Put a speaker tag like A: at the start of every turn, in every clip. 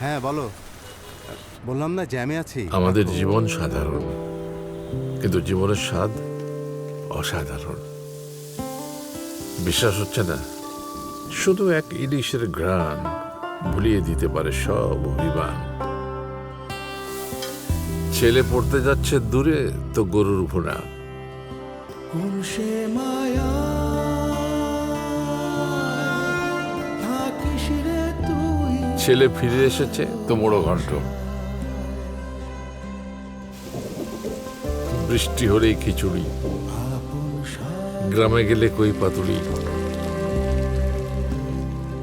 A: হ্যাঁ বলো। বললাম না জ্যামে আছি।
B: আমাদের জীবন সাধারণ কিন্তু জীবনের স্বাদ অসাধারণ। বিশ্বাস হচ্ছে না শুধু এক ইলিশের গ্রান ভুলিয়ে দিতে পারে সব অভিমান। ছেলে পড়তে যাচ্ছে দূরে তো গরুর
C: কোন সে মায়া
B: ছেলে ফিরে এসেছে, তো মোড়ো ঘন্ট বৃষ্টি হলেই খিচুড়ি। গ্রামে গেলে কই পাতুড়ি।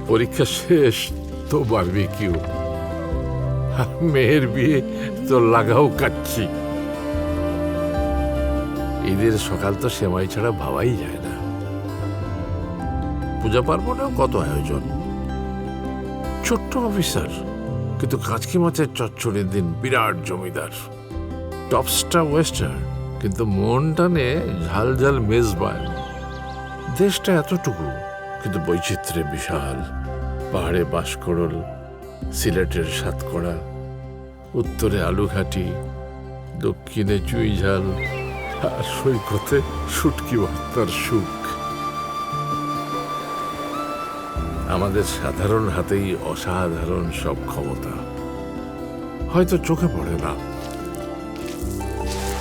B: পরীক্ষা শেষ, তো বারবি কিউ মেয়ের বিয়ে, তো লাগাও কাচ্ছি। ঈদের সকাল তো সেমাই ছাড়া ভাবাই যায় না। পূজা পার্বণেও কত আয়োজন। ছোট্ট অফিসার, কিন্তু কাঁচকি মাছের চচ্চড়ির দিন বিরাট জমিদার। টপস্টার ওয়েস্টার্ন কিন্তু মন টানে ঝাল ঝাল মেজবান। দেশটা এতটুকু, কিন্তু বৈচিত্র্যে বিশাল। পাহাড়ে বাঁশকড়ল, সিলেটের সাতকড়া, উত্তরে আলুঘাটি, দক্ষিণে চুই ঝাল আর সৈকতে শুটকি ভর্তার সুখ আমাদের সাধারণ হাতেই অসাধারণ সব ক্ষমতা। হয়তো চোখে পড়ে না।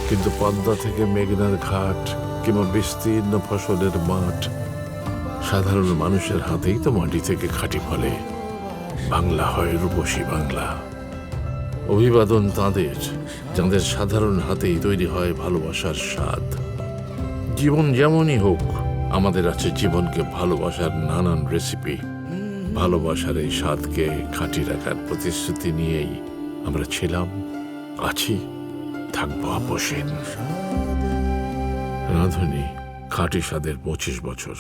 B: কিন্তু পদ্মা থেকে মেঘনার ঘাট কিংবা বিস্তীর্ণ ফসলের মাঠ সাধারণ মানুষের হাতেই তো মাটি থেকে খাঁটি ফলে। বাংলা হয় রূপসী বাংলা। অভিবাদন তাদের, যাদের সাধারণ হাতেই তৈরি হয় ভালোবাসার স্বাদ। জীবন যেমনই হোক, আমাদের আছে জীবনকে ভালোবাসার নানান রেসিপি ভালোবাসার এই স্বাদকে খাঁটি রাখার প্রতিশ্রুতি নিয়েই আমরা ছিলাম, আছি, থাকব আপসেন রাঁধুনি, খাঁটি স্বাদের পঁচিশ বছর।